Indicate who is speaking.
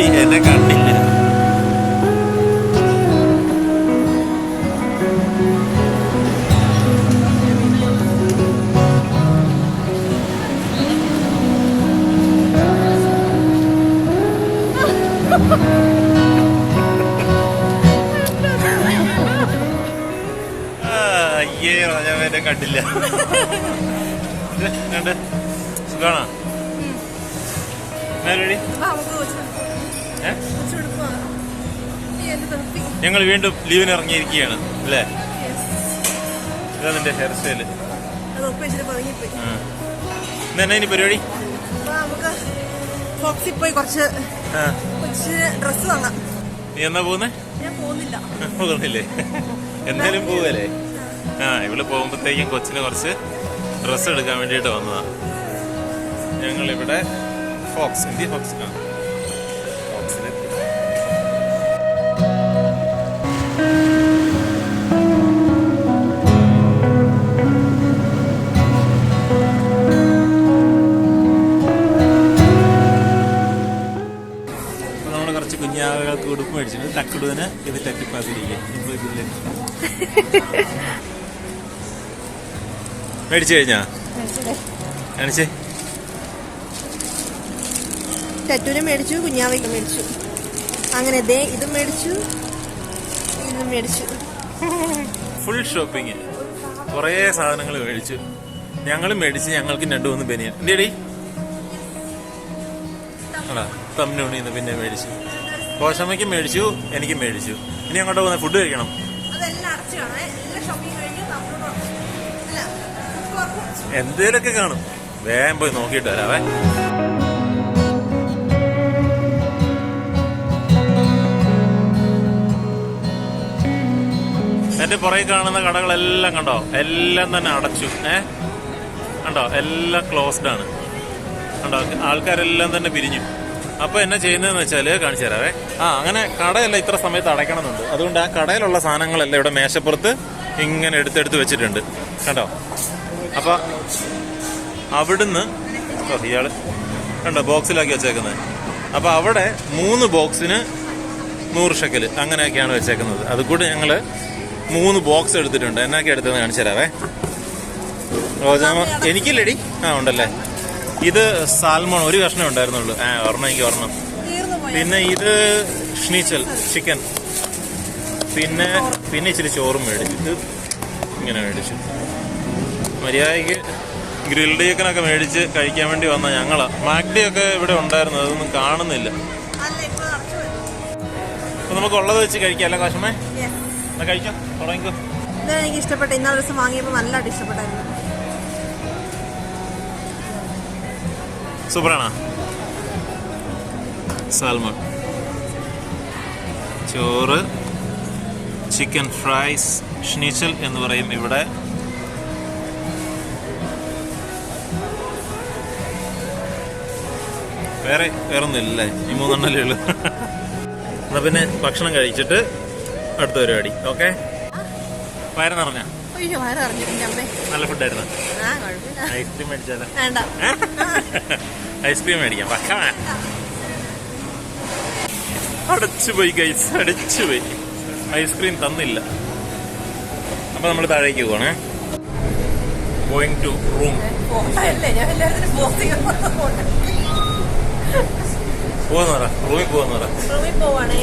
Speaker 1: എന്നെ കണ്ടില്ല. ആ, അയ്യേ ഞാൻ എന്നെ കണ്ടില്ല. ഇത് കണ്ട് സുഖാണോ എന്നാ? ഞങ്ങൾ വീണ്ടും ലീവിന് ഇറങ്ങിയിരിക്കുകയാണ് അല്ലേ? ഇതാ നിന്റെ ഹെയർ സ്റ്റൈൽ എന്നാ ഇനി പരിപാടി?
Speaker 2: പോയി കുറച്ച്
Speaker 1: നീ എന്നാ പോകുന്നേ?
Speaker 2: ഞാൻ
Speaker 1: എന്തായാലും പോവല്ലേ? ആ ഇവിടെ പോകുമ്പോഴത്തേക്കും കൊച്ചിന് കുറച്ച് ഡ്രസ്സ് എടുക്കാൻ വേണ്ടിയിട്ട് വന്നതാ. ഞങ്ങളിവിടെ ഫോക്സ് ഇന്ത്യ ഫോക്സ് ആ കുറച്ച് കുഞ്ഞാവുകൾക്ക് ഉടുപ്പ് മേടിച്ചിട്ടുണ്ട്. തക്കിടുവിന് ഇത് തട്ടിപ്പാത്തിരിക്കുക മേടിച്ചു കഴിഞ്ഞാ? കാണിച്ചേ
Speaker 2: ടെറ്റൂനെ മേടിച്ചു കുഞ്ഞാവയ്ക്ക് മേടിച്ചു. അങ്ങനെ ദേ ഇതും മേടിച്ചു ഇതും മേടിച്ചു.
Speaker 1: ഫുൾ ഷോപ്പിംഗ് കുറേ സാധനങ്ങൾ മേടിച്ചു. ഞങ്ങളും മേടിച്ച് ഞങ്ങൾക്ക് രണ്ടു മൂന്ന് ബനിയൻ. എന്തേടി ആണോ? തമ്മിലുണ്ണിന്ന് പിന്നെ മേടിച്ചു. കോശമ്മയ്ക്കും മേടിച്ചു എനിക്ക് മേടിച്ചു. ഇനി അങ്ങോട്ട് പോകുന്ന ഫുഡ് കഴിക്കണം. എന്തേലൊക്കെ കാണും. വേഗം പോയി നോക്കിയിട്ട് വരാവേ. എന്റെ പുറകെ കാണുന്ന കടകളെല്ലാം കണ്ടോ? എല്ലാം തന്നെ അടച്ചു. ഏ? കണ്ടോ? എല്ലാം ക്ലോസ്ഡ് ആണ്. കണ്ടോ? ആൾക്കാരെല്ലാം തന്നെ പിരിഞ്ഞു. അപ്പൊ എന്നാ ചെയ്യുന്നതെന്ന് വെച്ചാൽ കാണിച്ചു തരാവേ. ആ അങ്ങനെ കടയല്ല ഇത്ര സമയത്ത് അടയ്ക്കണമെന്നുണ്ട്. അതുകൊണ്ട് ആ കടയിലുള്ള സാധനങ്ങളെല്ലാം ഇവിടെ മേശപ്പുറത്ത് ഇങ്ങനെ എടുത്തെടുത്ത് വെച്ചിട്ടുണ്ട്. കണ്ടോ? അപ്പൊ അവിടുന്ന് ഇയാൾ കണ്ടോ ബോക്സിലാക്കി വെച്ചേക്കുന്നത്. അപ്പൊ അവിടെ മൂന്ന് ബോക്സിന് നൂറ് ഷെക്കൽ അങ്ങനെയൊക്കെയാണ് വെച്ചേക്കുന്നത്. അത് കൂടെ ഞങ്ങൾ മൂന്ന് ബോക്സ് എടുത്തിട്ടുണ്ട്. എന്നൊക്കെ എടുത്തെന്ന് കാണിച്ചു തരാവേ. റോജാമ എനിക്കില്ലടി. ആ ഉണ്ടല്ലേ? ഇത് സാൽമോൺ ഒരു കഷ്ണം ഉണ്ടായിരുന്നുള്ളൂ. ആ ഓർമ്മ എനിക്ക്
Speaker 2: ഓർമ്മ
Speaker 1: പിന്നെ ഇത് ഷ്നീച്ചൽ ചിക്കൻ. പിന്നെ പിന്നെ ഇച്ചിരി ചോറും മേടിച്ചു ഇത് ഇങ്ങനെ മേടിച്ചു. മര്യാദയ്ക്ക് ഗ്രിൽഡ് ചിക്കനൊക്കെ മേടിച്ച് കഴിക്കാൻ വേണ്ടി വന്ന ഞങ്ങളാ. മാഗ്ഡി ഒക്കെ ഇവിടെ ഉണ്ടായിരുന്നു അതൊന്നും കാണുന്നില്ല. അപ്പൊ നമുക്ക് ഉള്ളത് വെച്ച്. കഴിക്കാം അല്ല കാശമേ?
Speaker 2: Yes.
Speaker 1: എന്നാ കഴിക്കാം തുടങ്ങിക്കോ.
Speaker 2: ഇതാണ് എനിക്ക് ഇഷ്ടപ്പെട്ട ഇന്നാൾ ദിവസം വാങ്ങിയപ്പോൾ നല്ലതായിട്ട് ഇഷ്ടപ്പെട്ടായിരുന്നു.
Speaker 1: സൂപ്പറാണോ. സാൽമൺ ചോറ് ചിക്കൻ ഫ്രൈസ് ഷ്നീച്ചൽ എന്ന് പറയും ഇവിടെ. വേറെ വേറൊന്നും ഇല്ലേ ഈ മൂന്നെണ്ണല്ലേ ഉള്ളൂ. എന്നാ പിന്നെ ഭക്ഷണം കഴിച്ചിട്ട് അടുത്ത പരിപാടി. ഓക്കെ? വയറ് നിറഞ്ഞ.
Speaker 2: അയ്യോ വയറ് അറിഞ്ഞിട്ടില്ല അമ്മേ
Speaker 1: നല്ല ഫുഡായിരുന്നു
Speaker 2: ആ കുഴപ്പമില്ല.
Speaker 1: ഐസ്ക്രീം മേടിച്ചാലോ?
Speaker 2: വേണ്ട.
Speaker 1: ഐസ്ക്രീം മേടിക്കാം. പക്കാ അടച്ചുപോയി ഗൈസ് അടച്ചുപോയി ഐസ്ക്രീം തന്നില്ല. അപ്പൊ നമ്മൾ താഴേക്ക് പോകണേ ഗോയിങ് ടു റൂം പറ. റൂമിൽ
Speaker 2: റൂമിൽ പോവാണേ.